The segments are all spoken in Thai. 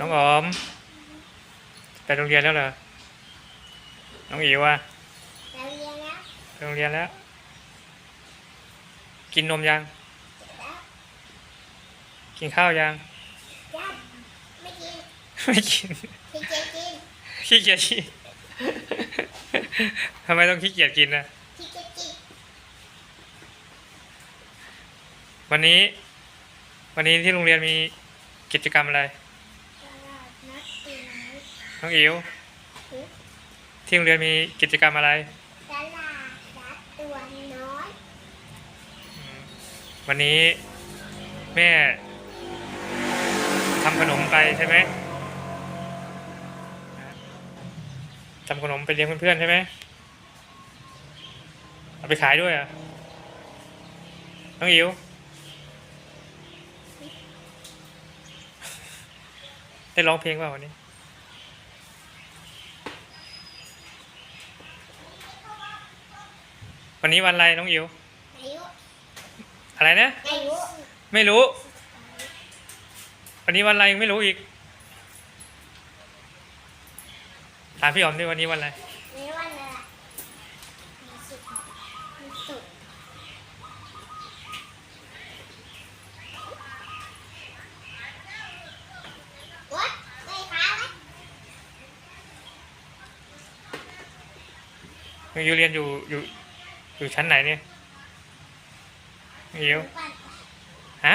น้องออมไปโรงเรียนแล้วเหรอ น้องอิ๋วอะเราเรียนแล้วไปโรงเรียนแล้ว กินนมยังแล้วกินข้าวยัง ยับไม่กิน ไม่กินพี่เจกิน ขี้เกียจกินทำไมต้องขี้เกียจกินนะพี่เจกิน วันนี้ วันนี้ที่โรงเรียนมีกิจกรรมอะไร ตลาดนัดตีน้อย น้องอิ๋วที่โรงเรียนมีกิจกรรมอะไรตลาดนัดตัวน้อย วันนี้แม่ทำขนมไปใช่ไหมทำขนมไปเลี้ยงเพื่อนๆใช่ไหมเอาไปขายด้วยอะน้องอิ๋วได้ร้องเพลงเปล่าวันนี้ วันนี้วันอะไรน้องอิ๋วอายุอะไรนะอายุไม่รู้ วันนี้วันอะไรยังไม่รู้อีก ถามพี่อ๋อมดิวันนี้วันอะไรในวันอะไรมีสุขมีสุขวัดไม่ค้าไหมน้องอิวเรียนอยู่อยู่ อยู่ชั้นไหนเนี่ยน้องอิวฮะ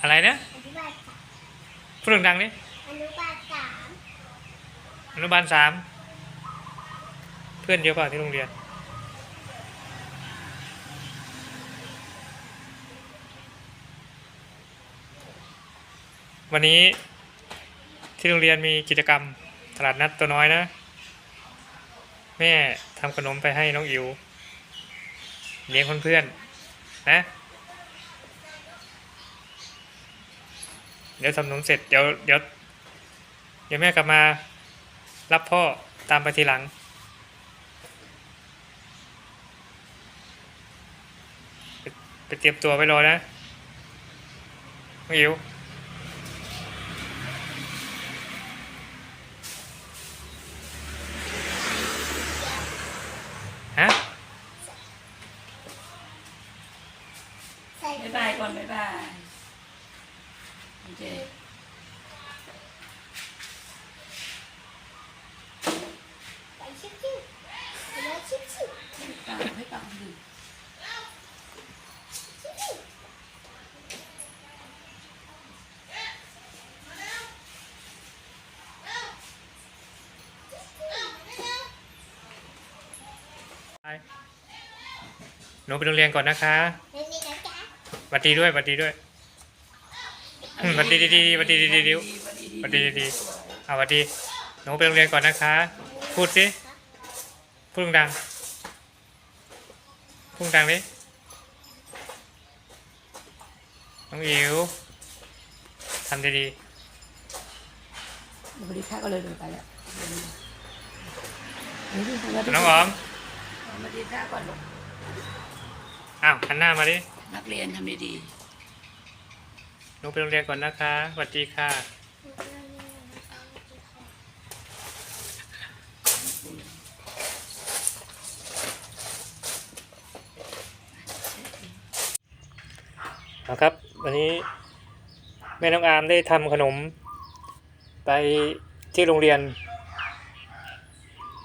อะไรนะพูดดังๆดิอนุบาลสามอนุบาลสามเพื่อนเยอะเปล่าที่โรงเรียนวันนี้ที่โรงเรียนมีกิจกรรมตลาดนัดตัวน้อยนะ แม่ทำขนมไปให้น้องอิวเลี้ยงเพื่อนๆนะ เดี๋ยวทำขนมเสร็จเดี๋ยวเดี๋ยวเดี๋ยวแม่กลับมา รับพ่อตามไปทีหลัง ไปไปเตรียมตัวไปรอนะน้องอิว ฮะ ใส่ บ๊ายบายก่อนบ๊ายบายโอ เคไปชิบชิบไปเลยชิบชิบให้ปังให้ปังดูชิบชิบหนูไปโรงเรียนก่อนนะคะ เล่นนี่กันจ้าหวัดดีด้วยหวัดดีด้วย อืมหวัดดีดีๆหวัดดีดีๆดิวหวัดดีดีๆเอาหวัดดีหนูไปโรงเรียนก่อนนะคะ พูดสิพูดดังๆพูดดังดิน้องอิ๋วทำดีสวัสดีค่ะก็เลยเดินไปแล้วๆน้องอ๋อมสวัสดีค่ะก่อนลูกอ้าวหันหน้ามาดินักเรียนทำดี หนูไปโรงเรียนก่อนนะคะสวัสดีค่ะเอาครับ วันนี้แม่น้องอามได้ทำขนม ไปที่โรงเรียน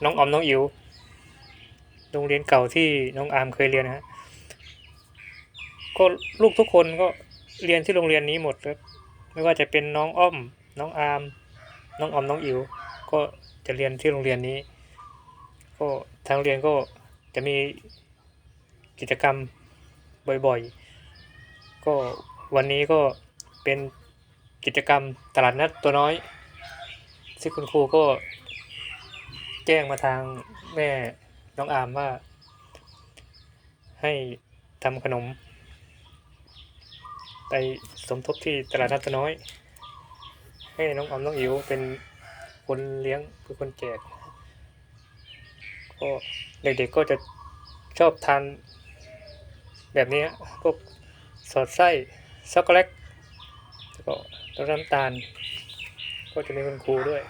น้องออมน้องอิ๋วโรงเรียนเก่าที่น้องอามเคยเรียนนะฮะก็ลูกทุกคนก็ เรียนที่โรงเรียนนี้หมดครับไม่ว่าจะเป็นน้องอ้อม น้องอาม น้องออมน้องอิ๋วก็จะเรียนที่โรงเรียนนี้ ก็ทางโรงเรียนก็จะมีกิจกรรมบ่อยๆ ก็วันนี้ก็เป็นกิจกรรมตลาดนัดตัวน้อย ซึ่งคุณครูก็แจ้งมาทางแม่น้องอามว่า ให้ทำขนม ไปสมทบที่ตลาดนัดตัวน้อย ให้น้องออมน้องอิ๋วเป็นคนเลี้ยงเป็นคนแจกก็เด็กๆก็จะชอบทานแบบนี้พวกสอดไส้ช็อกโกแลตก็น้ำตาล ก็จะมีคุณครูด้วย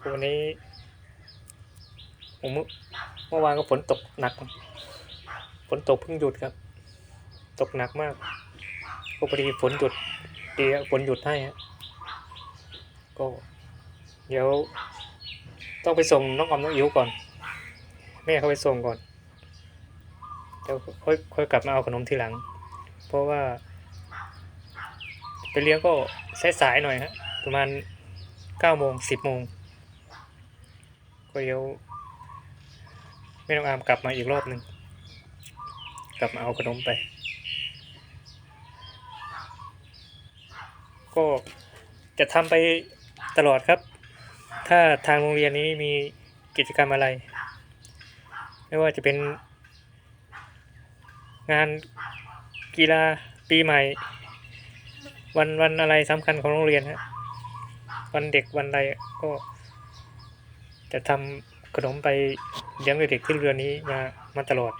ครูนี้ผมเมื่อวานก็ฝนตกหนัก ฝนตกเพิ่งหยุดครับ ตกหนักมากก็พอดีฝนหยุดเดีอะฝนหยุดให้ฮะก็เดี๋ยว ต้องไปส่งน้องออมน้องอิ๋วก่อน แม่เขาไปส่งก่อนเดี๋ยวค่อยค่อยกลับมาเอาขนมทีหลัง เพราะว่า ไปเลี้ยงก็สายๆหน่อยฮะประมาณเก้าโมงสิบโมงก็เดี๋ยวแม่น้องอามกลับมาอีกรอบหนึ่งกลับมาเอาขนมไป ก็จะทำไปตลอดครับ ถ้าทางโรงเรียนนี้มีกิจกรรมอะไร ไม่ว่าจะเป็น งานกีฬาปีใหม่ วันวันอะไรสำคัญของโรงเรียนฮะวันเด็กวันอะไรก็ จะทำขนมไปเลี้ยงเด็กๆที่เรือนนี้มามาตลอด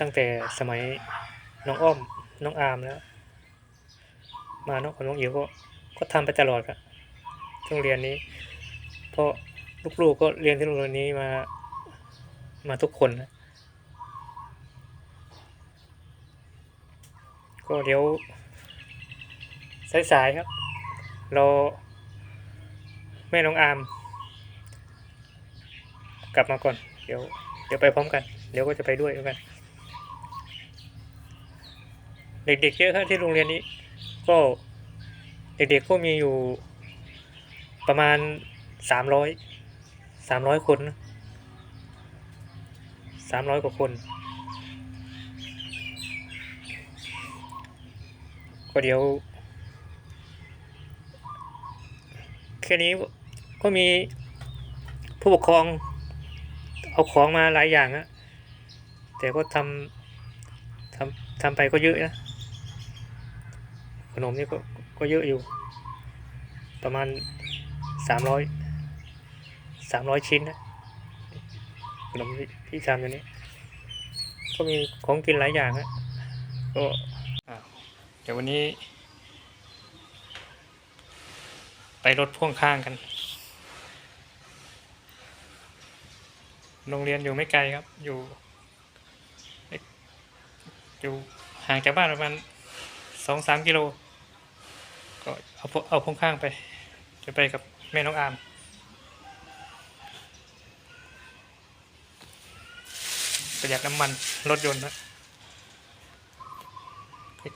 ตั้งแต่สมัยน้องอ้อมน้องอามแล้ว มาน้องของน้องอิ๋วก็ก็ทำไปตลอดครับโรงเรียนนี้เพราะลูกๆก็เรียนที่โรงเรียนนี้มา มาทุกคนนะก็เดี๋ยวสายๆครับราแม่น้องอามกลับมาก่อน เดี๋ยว เดี๋ยวไปพร้อมกัน เดี๋ยวก็จะไปด้วยกัน เด็กๆเยอะครับที่โรงเรียนนี้ ก็เด็กๆก็มีอยู่ประมาณสามร้อยสามร้อยคนสามร้อยกว่าคน ก็เดี๋ยวแค่นี้ก็มีผู้ปกครองเอาของมาหลายอย่างอะแต่ก็ทำทำทำไปก็เยอะนะ ขนมนี่ก็ก็เยอะอยู่ ประมาณสามร้อยสามร้อยชิ้นนะขนมที่ทำอยู่นี้ ก็มีของกินหลายอย่างนะก็เดี๋ยววันนี้ ไปรถพ่วงข้างกัน โรงเรียนอยู่ไม่ไกลครับ อยู่ อยู่ห่างจากบ้านประมาณสองสามกิโล ก็เอาพวเอาพ่วงข้างไป จะไปกับแม่น้องอามประหยัดน้ำมันรถยนต์นะ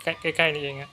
ใกล้ๆใกล้ๆนี่เองอะ